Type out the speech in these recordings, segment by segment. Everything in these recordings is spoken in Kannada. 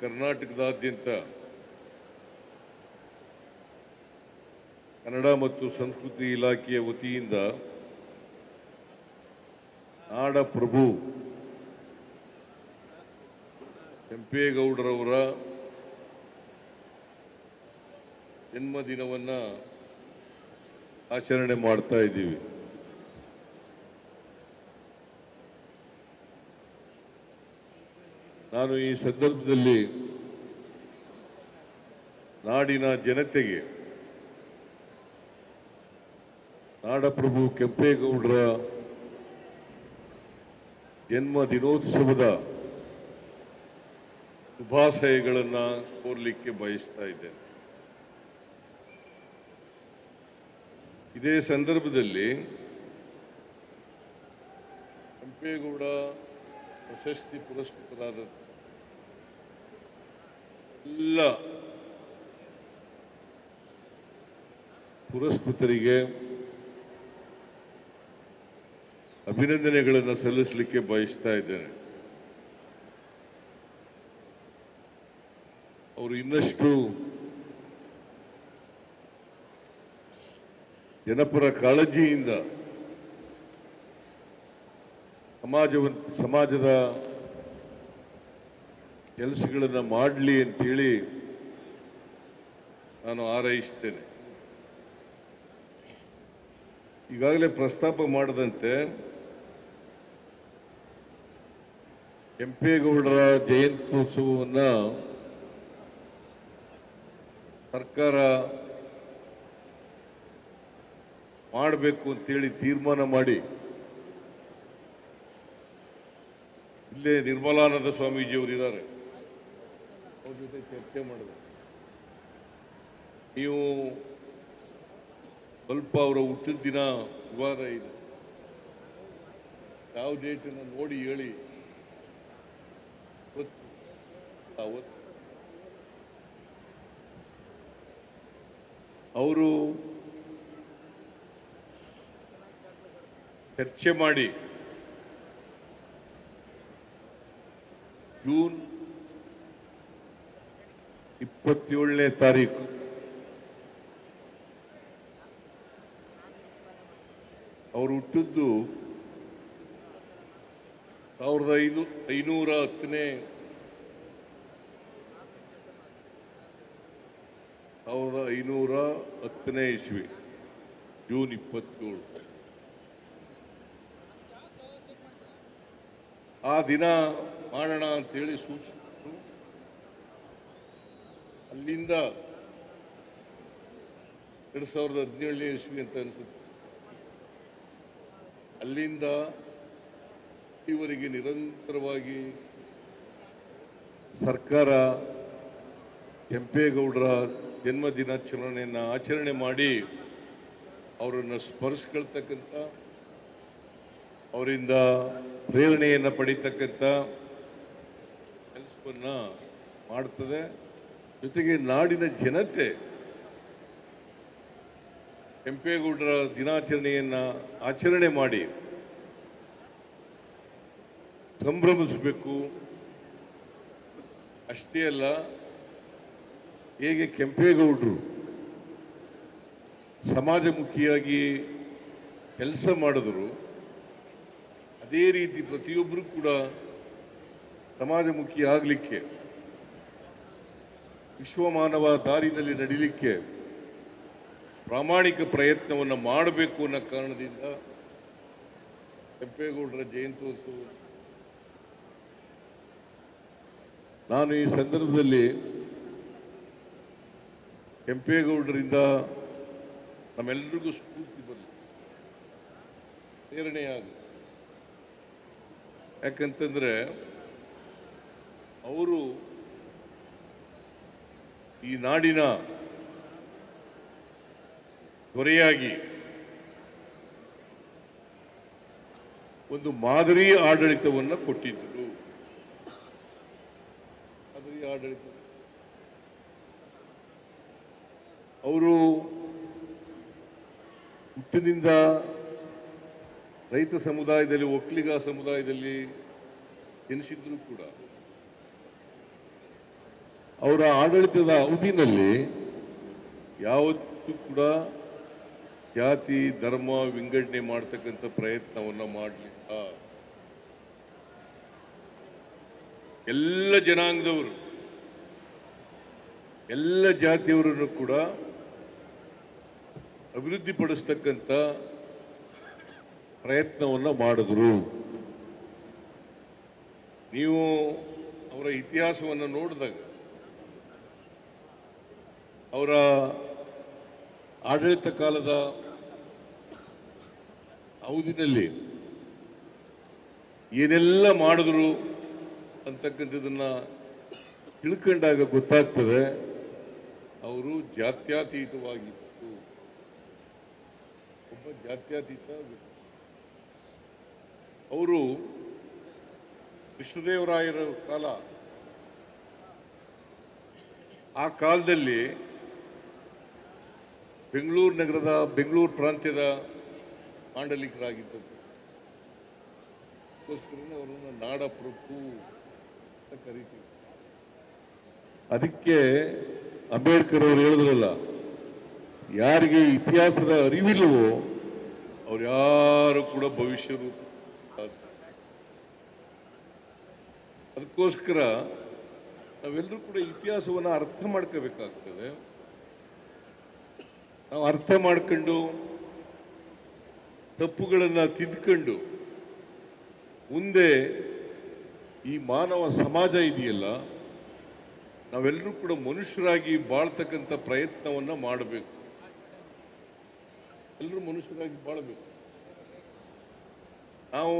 ಕರ್ನಾಟಕದಾದ್ಯಂತ ಕನ್ನಡ ಮತ್ತು ಸಂಸ್ಕೃತಿ ಇಲಾಖೆಯ ವತಿಯಿಂದ ನಾಡಪ್ರಭು ಕೆಂಪೇಗೌಡರವರ ಜನ್ಮದಿನವನ್ನು ಆಚರಣೆ ಮಾಡ್ತಾ ಇದ್ದೀವಿ. ನಾನು ಈ ಸಂದರ್ಭದಲ್ಲಿ ನಾಡಿನ ಜನತೆಗೆ ನಾಡಪ್ರಭು ಕೆಂಪೇಗೌಡರ ಜನ್ಮ ದಿನೋತ್ಸವದ ಶುಭಾಶಯಗಳನ್ನು ಕೋರ್ಲಿಕ್ಕೆ ಬಯಸ್ತಾ ಇದ್ದೇನೆ. ಇದೇ ಸಂದರ್ಭದಲ್ಲಿ ಕೆಂಪೇಗೌಡ ಪ್ರಶಸ್ತಿ ಪುರಸ್ಕೃತರಾದ ಎಲ್ಲ ಪುರಸ್ಕೃತರಿಗೆ ಅಭಿನಂದನೆಗಳನ್ನು ಸಲ್ಲಿಸಲಿಕ್ಕೆ ಬಯಸ್ತಾ ಇದ್ದೇನೆ. ಅವರು ಇನ್ನಷ್ಟು ಜನಪರ ಕಾಳಜಿಯಿಂದ ಸಮಾಜವ ಸಮಾಜದ ಕೆಲಸಗಳನ್ನು ಮಾಡಲಿ ಅಂತೇಳಿ ನಾನು ಆರೈಸ್ತೇನೆ. ಈಗಾಗಲೇ ಪ್ರಸ್ತಾಪ ಮಾಡದಂತೆ ಕೆಂಪೇಗೌಡರ ಜಯಂತ್ಯೋತ್ಸವವನ್ನು ಸರ್ಕಾರ ಮಾಡಬೇಕು ಅಂತೇಳಿ ತೀರ್ಮಾನ ಮಾಡಿ ಇಲ್ಲೇ ನಿರ್ಮಲಾನಂದ ಸ್ವಾಮೀಜಿಯವರು ಇದ್ದಾರೆ ಅವ್ರ ಜೊತೆ ಚರ್ಚೆ ಮಾಡಿದೆ ನೀವು ಸ್ವಲ್ಪ ಅವರ ಹುಟ್ಟಿದ ದಿನ ವಿವಾದ ಇದೆ. ಯಾವ ಡೇಟನ್ನು ನೋಡಿ ಹೇಳಿ. ಅವರು ಚರ್ಚೆ ಮಾಡಿ ಜೂನ್ ಇಪ್ಪತ್ತೇಳನೇ ತಾರೀಕು. ಅವರು ಹುಟ್ಟಿದ್ದು ಸಾವಿರದ ಐದು, ಐನೂರ ಹತ್ತನೇ ಸಾವಿರದ ಐನೂರ ಹತ್ತನೇ ಇಸ್ವಿ, ಜೂನ್ ಇಪ್ಪತ್ತೇಳು. ಆ ದಿನ ಮಾಡೋಣ ಅಂತೇಳಿ ಸೂಚಿಸಿದ್ರು ಅಲ್ಲಿಂದ ಎರಡು ಸಾವಿರದ ಹದಿನೇಳನೇ ಇಸ್ವಿ ಅಂತ ಅನಿಸುತ್ತೆ. ಅಲ್ಲಿಂದ ಇವರಿಗೆ ನಿರಂತರವಾಗಿ ಸರ್ಕಾರ ಕೆಂಪೇಗೌಡರ ಜನ್ಮ ದಿನಾಚರಣೆಯನ್ನು ಆಚರಣೆ ಮಾಡಿ ಅವರನ್ನು ಸ್ಮರಿಸ್ಕೊಳ್ತಕ್ಕಂಥ, ಅವರಿಂದ ಪ್ರೇರಣೆಯನ್ನು ಪಡೀತಕ್ಕಂಥ ಕೆಲಸವನ್ನು ಮಾಡ್ತದೆ. ಜೊತೆಗೆ ನಾಡಿನ ಜನತೆ, ಕೆಂಪೇಗೌಡರ ದಿನಾಚರಣೆಯನ್ನು ಆಚರಣೆ ಮಾಡಿ ಸಂಭ್ರಮಿಸಬೇಕು. ಅಷ್ಟೇ ಅಲ್ಲ, ಹೇಗೆ ಕೆಂಪೇಗೌಡರು ಸಮಾಜಮುಖಿಯಾಗಿ ಕೆಲಸ ಮಾಡಿದ್ರು, ಅದೇ ರೀತಿ ಪ್ರತಿಯೊಬ್ಬರು ಕೂಡ ಸಮಾಜಮುಖಿ ಆಗಲಿಕ್ಕೆ ವಿಶ್ವಮಾನವ ದಾರಿನಲ್ಲಿ ನಡೀಲಿಕ್ಕೆ ಪ್ರಾಮಾಣಿಕ ಪ್ರಯತ್ನವನ್ನು ಮಾಡಬೇಕು ಅನ್ನೋ ಕಾರಣದಿಂದ ಕೆಂಪೇಗೌಡರ ಜಯಂತ್ಯೋತ್ಸವ. ನಾನು ಈ ಸಂದರ್ಭದಲ್ಲಿ ಕೆಂಪೇಗೌಡರಿಂದ ನಮ್ಮೆಲ್ಲರಿಗೂ ಸ್ಫೂರ್ತಿ ಬರಲಿ. ಪ್ರೇರಣೆಯಾಗಲಿ. ಯಾಕಂತಂದರೆ, ಅವರು ಈ ನಾಡಿನ ತ್ವರೆಯಾಗಿ ಒಂದು ಮಾದರಿ ಆಡಳಿತವನ್ನು ಕೊಟ್ಟಿದ್ದರು. ಮಾದರಿ ಆಡಳಿತ. ಅವರು ಹುಟ್ಟಿನಿಂದ ರೈತ ಸಮುದಾಯದಲ್ಲಿ, ಒಕ್ಕಲಿಗ ಸಮುದಾಯದಲ್ಲಿ ಜನಿಸಿದ್ರು ಕೂಡ ಅವರ ಆಡಳಿತದ ಅವಧಿನಲ್ಲಿ ಯಾವತ್ತೂ ಕೂಡ ಜಾತಿ, ಧರ್ಮ ವಿಂಗಡಣೆ ಮಾಡ್ತಕ್ಕಂಥ ಪ್ರಯತ್ನವನ್ನು ಮಾಡಲಿಲ್ಲ ಎಲ್ಲ ಜನಾಂಗದವರು, ಎಲ್ಲ ಜಾತಿಯವರನ್ನು ಕೂಡ ಅಭಿವೃದ್ಧಿಪಡಿಸ್ತಕ್ಕಂಥ ಪ್ರಯತ್ನವನ್ನು ಮಾಡಿದ್ರು. ನೀವು ಅವರ ಇತಿಹಾಸವನ್ನು ನೋಡಿದಾಗ ಅವರ ಆಡಳಿತ ಕಾಲದ ಅವಧಿನಲ್ಲಿ ಏನೆಲ್ಲ ಮಾಡಿದ್ರು ಅಂತಕ್ಕಂಥದ್ದನ್ನ ತಿಳ್ಕೊಂಡಾಗ ಗೊತ್ತಾಗ್ತದೆ, ಅವರು ಜಾತ್ಯತೀತವಾಗಿತ್ತು ಒಬ್ಬ ಜಾತ್ಯತೀತ. ಅವರು ಕೃಷ್ಣದೇವರಾಯರ ಕಾಲ ಆ ಕಾಲದಲ್ಲಿ ಬೆಂಗಳೂರು ನಗರದ ಬೆಂಗಳೂರು ಪ್ರಾಂತ್ಯದ ಅದಕ್ಕೋಸ್ಕರನೇ ಅವರನ್ನು ನಾಡಪ್ರಭು ಅಂತ ಕರಿತೀವಿ. ಅದಕ್ಕೆ ಅಂಬೇಡ್ಕರ್ ಅವರು ಹೇಳಿದ್ರಲ್ಲ, ಯಾರಿಗೆ ಇತಿಹಾಸದ ಅರಿವಿಲ್ಲವೋ ಅವ್ರು ಯಾರು ಕೂಡ ಭವಿಷ್ಯರು ಅದಕ್ಕೋಸ್ಕರ ನಾವೆಲ್ಲರೂ ಕೂಡ ಇತಿಹಾಸವನ್ನು ಅರ್ಥ ಮಾಡ್ಕೋಬೇಕಾಗ್ತದೆ. ನಾವು ಅರ್ಥ ಮಾಡ್ಕೊಂಡು ತಪ್ಪುಗಳನ್ನು ತಿದ್ಕೊಂಡು ಮುಂದೆ ಈ ಮಾನವ ಸಮಾಜ ಇದೆಯಲ್ಲ, ನಾವೆಲ್ಲರೂ ಕೂಡ ಮನುಷ್ಯರಾಗಿ ಬಾಳ್ತಕ್ಕಂಥ ಪ್ರಯತ್ನವನ್ನು ಮಾಡಬೇಕು. ಎಲ್ಲರೂ ಮನುಷ್ಯರಾಗಿ ಬಾಳಬೇಕು. ನಾವು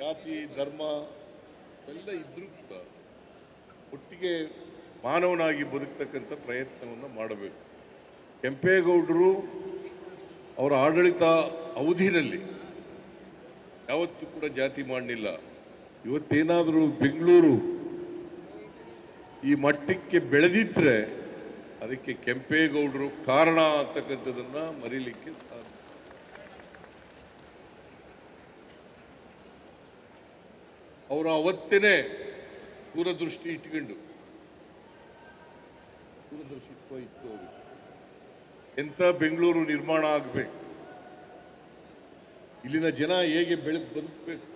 ಜಾತಿ, ಧರ್ಮ, ಎಲ್ಲ ಇದ್ರೂ ಕೂಡ ಒಟ್ಟಿಗೆ ಮಾನವನಾಗಿ ಬದುಕ್ತಕ್ಕಂಥ ಪ್ರಯತ್ನವನ್ನು ಮಾಡಬೇಕು. ಕೆಂಪೇಗೌಡರು ಅವರ ಆಡಳಿತ ಅವಧಿನಲ್ಲಿ ಯಾವತ್ತೂ ಕೂಡ ಜಾತಿ ಮಾಡಲಿಲ್ಲ ಇವತ್ತೇನಾದರೂ ಬೆಂಗಳೂರು ಈ ಮಟ್ಟಕ್ಕೆ ಬೆಳೆದಿದ್ರೆ ಅದಕ್ಕೆ ಕೆಂಪೇಗೌಡರು ಕಾರಣ ಅಂತಕ್ಕಂಥದ್ದನ್ನು ಮರೀಲಿಕ್ಕೆ ಸಾಧ್ಯ ಅವರು ಅವತ್ತೇನೆ ದೂರದೃಷ್ಟಿ ಇಟ್ಕೊಂಡು ದೂರದೃಷ್ಟಿ ಇಟ್ಕೋ ಅವ್ರಿಗೆ. ಎಂಥ ಬೆಂಗಳೂರು ನಿರ್ಮಾಣ ಆಗಬೇಕು? ಇಲ್ಲಿನ ಜನ ಹೇಗೆ ಬೆಳೆದು ಬದುಕಬೇಕು?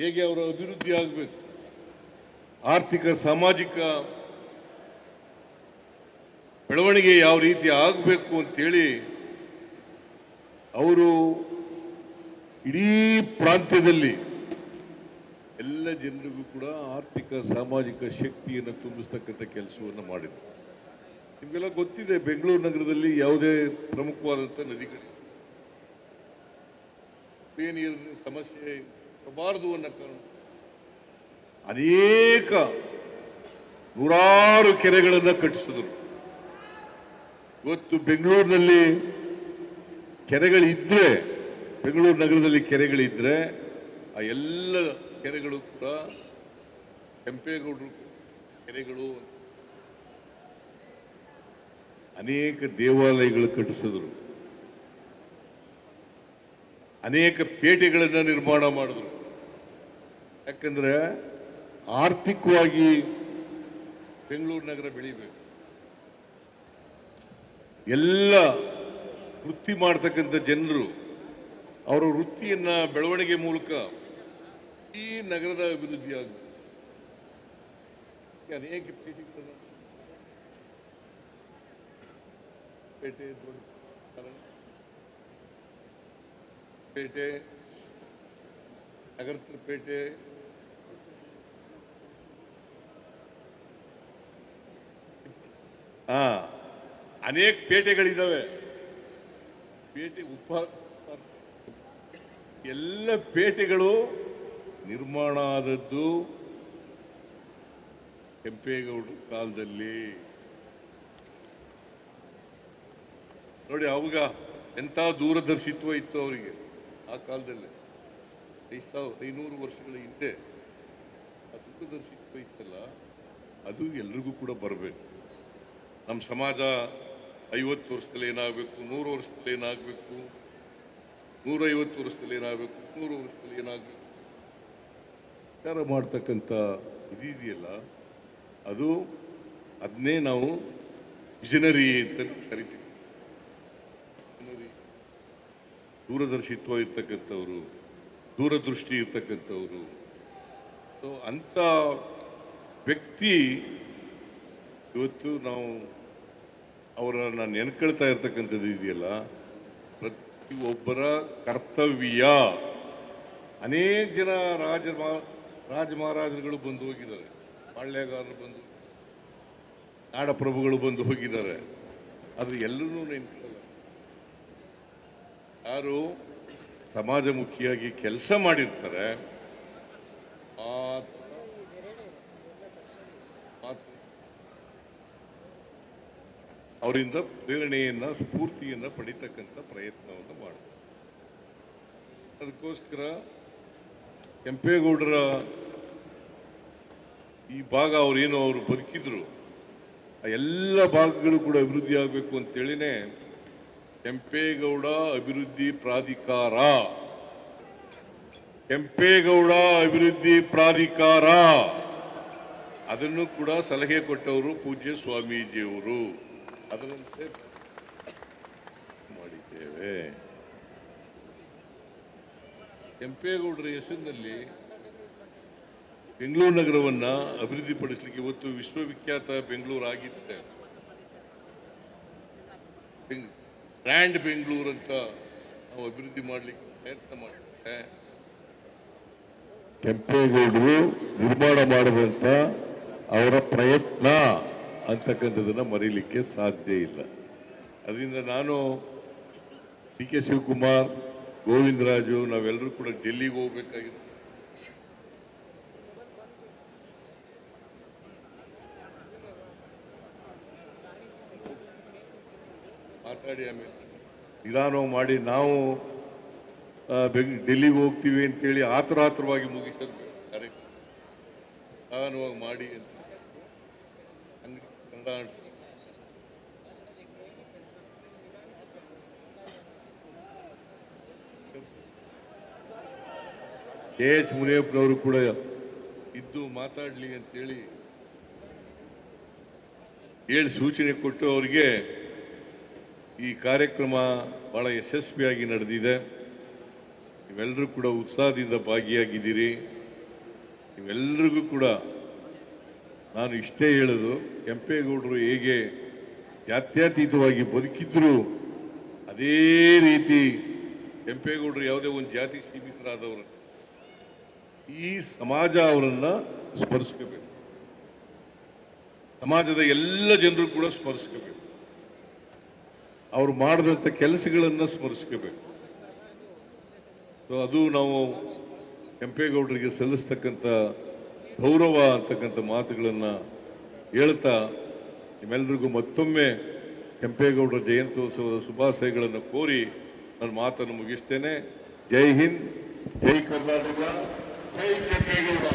ಹೇಗೆ ಅವರ ಅಭಿವೃದ್ಧಿ ಆಗಬೇಕು? ಆರ್ಥಿಕ, ಸಾಮಾಜಿಕ ಬೆಳವಣಿಗೆ ಯಾವ ರೀತಿ ಆಗಬೇಕು ಅಂತೇಳಿ ಅವರು ಇಡೀ ಪ್ರಾಂತ್ಯದಲ್ಲಿ ಎಲ್ಲ ಜನರಿಗೂ ಕೂಡ ಆರ್ಥಿಕ, ಸಾಮಾಜಿಕ ಶಕ್ತಿಯನ್ನು ತುಂಬಿಸ್ತಕ್ಕಂಥ ಕೆಲಸವನ್ನು ಮಾಡಿದರು. ನಿಮಗೆಲ್ಲ ಗೊತ್ತಿದೆ ಬೆಂಗಳೂರು ನಗರದಲ್ಲಿ ಯಾವುದೇ ಪ್ರಮುಖವಾದಂಥ ನದಿಗಳಿಲ್ಲ ಕುಡಿಯ ನೀರಿನ ಸಮಸ್ಯೆ ಬರಬಾರದು ಅನ್ನೋ ಕಾರಣ. ಅನೇಕ ನೂರಾರು ಕೆರೆಗಳನ್ನು ಕಟ್ಟಿಸಿದರು. ಇವತ್ತು ಬೆಂಗಳೂರಿನಲ್ಲಿ ಕೆರೆಗಳಿದ್ರೆ, ಬೆಂಗಳೂರು ನಗರದಲ್ಲಿ ಕೆರೆಗಳಿದ್ರೆ, ಆ ಎಲ್ಲ ಕೆರೆಗಳು ಕೂಡ ಕೆಂಪೇಗೌಡರು ಕೆರೆಗಳು ಅನೇಕ ದೇವಾಲಯಗಳು ಕಟ್ಟಿಸಿದ್ರು. ಅನೇಕ ಪೇಟೆಗಳನ್ನು ನಿರ್ಮಾಣ ಮಾಡಿದ್ರು. ಯಾಕಂದ್ರೆ ಆರ್ಥಿಕವಾಗಿ ಬೆಂಗಳೂರು ನಗರ ಬೆಳಿಬೇಕು. ಎಲ್ಲ ವೃತ್ತಿ ಮಾಡ್ತಕ್ಕಂಥ ಜನರು ಅವರ ವೃತ್ತಿಯನ್ನ ಬೆಳವಣಿಗೆ ಮೂಲಕ ಈ ನಗರದ ಅಭಿವೃದ್ಧಿಯಾಗುತ್ತೆ ಅನೇಕ ಪೇಟೆಗಳನ್ನು ಪೇಟೆ ಪೇಟೆ ನಗರ ಪೇಟೆ. ಹಾ, ಅನೇಕ ಪೇಟೆಗಳಿದ್ದಾವೆ ಪೇಟೆ ಉಪ, ಎಲ್ಲ ಪೇಟೆಗಳು ನಿರ್ಮಾಣ ಆದದ್ದು ಕೆಂಪೇಗೌಡ ಕಾಲದಲ್ಲಿ. ನೋಡಿ, ಅವಾಗ ಎಂಥ ದೂರದರ್ಶಿತ್ವ ಇತ್ತು ಅವರಿಗೆ ಆ ಕಾಲದಲ್ಲಿ. ಐದು ಸಾವಿರ, ಐನೂರು ವರ್ಷಗಳ ಹಿಂದೆ ಆ ದೂರದರ್ಶಿತ್ವ ಇತ್ತಲ್ಲ, ಅದು ಎಲ್ರಿಗೂ ಕೂಡ ಬರಬೇಕು. ನಮ್ಮ ಸಮಾಜ ಐವತ್ತು ವರ್ಷದಲ್ಲಿ ಏನಾಗಬೇಕು, ನೂರು ವರ್ಷದಲ್ಲಿ ಏನಾಗಬೇಕು, ನೂರೈವತ್ತು ವರ್ಷದಲ್ಲಿ ಏನಾಗಬೇಕು ನೂರು ವರ್ಷದಲ್ಲಿ ಏನಾಗಬೇಕು. ವಿಚಾರ ಮಾಡ್ತಕ್ಕಂಥ ಇದೆಯಲ್ಲ ಅದು ಅದನ್ನೇ ನಾವು ವಿಷನರಿ ಅಂತ ಕರಿತೀವಿ. ದೂರದರ್ಶಿತ್ವ ಇರ್ತಕ್ಕಂಥವ್ರು, ದೂರದೃಷ್ಟಿ ಇರ್ತಕ್ಕಂಥವ್ರು. ಸೊ ಅಂಥ ವ್ಯಕ್ತಿ ಇವತ್ತು ನಾವು ಅವರನ್ನು ನೆನ್ಕೊಳ್ತಾ ಇರ್ತಕ್ಕಂಥದ್ದು ಇದೆಯಲ್ಲ ಪ್ರತಿಯೊಬ್ಬರ ಕರ್ತವ್ಯ. ಅನೇಕ ಜನ ರಾಜ ರಾಜ ಮಹಾರಾಜರುಗಳು ಬಂದು ಹೋಗಿದ್ದಾರೆ. ಪಾಳ್ಯಗಾರರು ಬಂದು, ನಾಡಪ್ರಭುಗಳು ಬಂದು ಹೋಗಿದ್ದಾರೆ. ಆದರೆ ಎಲ್ಲರೂ ನೆನ್ಕೊಳ್ಳಲ್ಲ ಯಾರು ಸಮಾಜಮುಖಿಯಾಗಿ ಕೆಲಸ ಮಾಡಿರ್ತಾರೆ ಅವರಿಂದ ಪ್ರೇರಣೆಯನ್ನ, ಸ್ಫೂರ್ತಿಯನ್ನ ಪಡಿತಕ್ಕಂಥ ಪ್ರಯತ್ನವನ್ನು ಮಾಡ್ತಾರೆ ಅದಕ್ಕೋಸ್ಕರ ಕೆಂಪೇಗೌಡರ ಈ ಭಾಗ ಅವ್ರೇನೋ ಅವರು ಬದುಕಿದ್ರು, ಆ ಎಲ್ಲ ಭಾಗಗಳು ಕೂಡ ಅಭಿವೃದ್ಧಿ ಆಗಬೇಕು ಅಂತೇಳಿನೇ ಕೆಂಪೇಗೌಡ ಅಭಿವೃದ್ಧಿ ಪ್ರಾಧಿಕಾರ. ಕೆಂಪೇಗೌಡ ಅಭಿವೃದ್ಧಿ ಪ್ರಾಧಿಕಾರ. ಅದನ್ನು ಕೂಡ ಸಲಹೆ ಕೊಟ್ಟವರು ಪೂಜ್ಯ ಸ್ವಾಮೀಜಿಯವರು. ಅದರಂತೆ ಮಾಡಿದ್ದೇವೆ. ಕೆಂಪೇಗೌಡರ ಹೆಸರಿನಲ್ಲಿ ಬೆಂಗಳೂರು ನಗರವನ್ನ ಅಭಿವೃದ್ಧಿಪಡಿಸಲಿಕ್ಕೆ ಇವತ್ತು ವಿಶ್ವವಿಖ್ಯಾತ ಬೆಂಗಳೂರು ಆಗಿತ್ತೆ ಬ್ರ್ಯಾಂಡ್ ಬೆಂಗಳೂರು ಅಂತ ನಾವು ಅಭಿವೃದ್ಧಿ ಮಾಡಲಿಕ್ಕೆ ಪ್ರಯತ್ನ ಮಾಡ್ತೇವೆ. ಕೆಂಪೇಗೌಡರು ನಿರ್ಮಾಣ ಮಾಡಿದಂತ ಅವರ ಪ್ರಯತ್ನ ಅಂತಕ್ಕಂಥದ್ದನ್ನು ಮರೀಲಿಕ್ಕೆ ಸಾಧ್ಯ ಇಲ್ಲ. ಅದರಿಂದ ನಾನು ಡಿ ಕೆ ಶಿವಕುಮಾರ್, ಗೋವಿಂದರಾಜು, ನಾವೆಲ್ಲರೂ ಕೂಡ ಡೆಲ್ಲಿಗೆ ಹೋಗ್ಬೇಕಾಗಿದೆ ನಿಧಾನವಾಗಿ ಮಾಡಿ ನಾವು ಡೆಲ್ಲಿಗೆ ಹೋಗ್ತೀವಿ ಅಂತೇಳಿ ಆತರ ಆತರವಾಗಿ ಮುಗಿಸೋದು ನಿಧಾನವಾಗಿ ಮಾಡಿ ಅಂತ. ಕೆ ಎಚ್ ಮುನಿಯಪ್ಪನವರು ಕೂಡ ಇದ್ದು ಮಾತಾಡ್ಲಿ ಅಂತೇಳಿ ಹೇಳಿ ಸೂಚನೆ ಕೊಟ್ಟು ಅವರಿಗೆ ಈ ಕಾರ್ಯಕ್ರಮ ಬಹಳ ಯಶಸ್ವಿಯಾಗಿ ನಡೆದಿದೆ. ನೀವೆಲ್ಲರೂ ಕೂಡ ಉತ್ಸಾಹದಿಂದ ಭಾಗಿಯಾಗಿದ್ದೀರಿ. ನೀವೆಲ್ಲರಿಗೂ ಕೂಡ ನಾನು ಇಷ್ಟೇ ಹೇಳೋದು, ಕೆಂಪೇಗೌಡರು ಹೇಗೆ ಜಾತ್ಯತೀತವಾಗಿ ಬದುಕಿದ್ರು ಅದೇ ರೀತಿ ಕೆಂಪೇಗೌಡರು ಯಾವುದೇ ಒಂದು ಜಾತಿ ಸೀಮಿತರಾದವರು ಈ ಸಮಾಜ ಅವರನ್ನು ಸ್ಮರಿಸ್ಕೋಬೇಕು ಸಮಾಜದ ಎಲ್ಲ ಜನರು ಕೂಡ ಸ್ಮರಿಸ್ಕೋಬೇಕು ಅವ್ರು ಮಾಡಿದಂಥ ಕೆಲಸಗಳನ್ನು ಸ್ಮರಿಸ್ಕೋಬೇಕು. ಸೊ ಅದು ನಾವು ಕೆಂಪೇಗೌಡರಿಗೆ ಸಲ್ಲಿಸ್ತಕ್ಕಂಥ ಗೌರವ ಅಂತಕ್ಕಂಥ ಮಾತುಗಳನ್ನು ಹೇಳ್ತಾ ನಿಮ್ಮೆಲ್ಲರಿಗೂ ಮತ್ತೊಮ್ಮೆ ಕೆಂಪೇಗೌಡರ ಜಯಂತ್ಯೋತ್ಸವದ ಶುಭಾಶಯಗಳನ್ನು ಕೋರಿ ನನ್ನ ಮಾತನ್ನು ಮುಗಿಸ್ತೇನೆ. ಜೈ ಹಿಂದ್, ಜೈ ಕರ್ನಾಟಕ, ಜೈ ಕೆಂಪೇಗೌಡ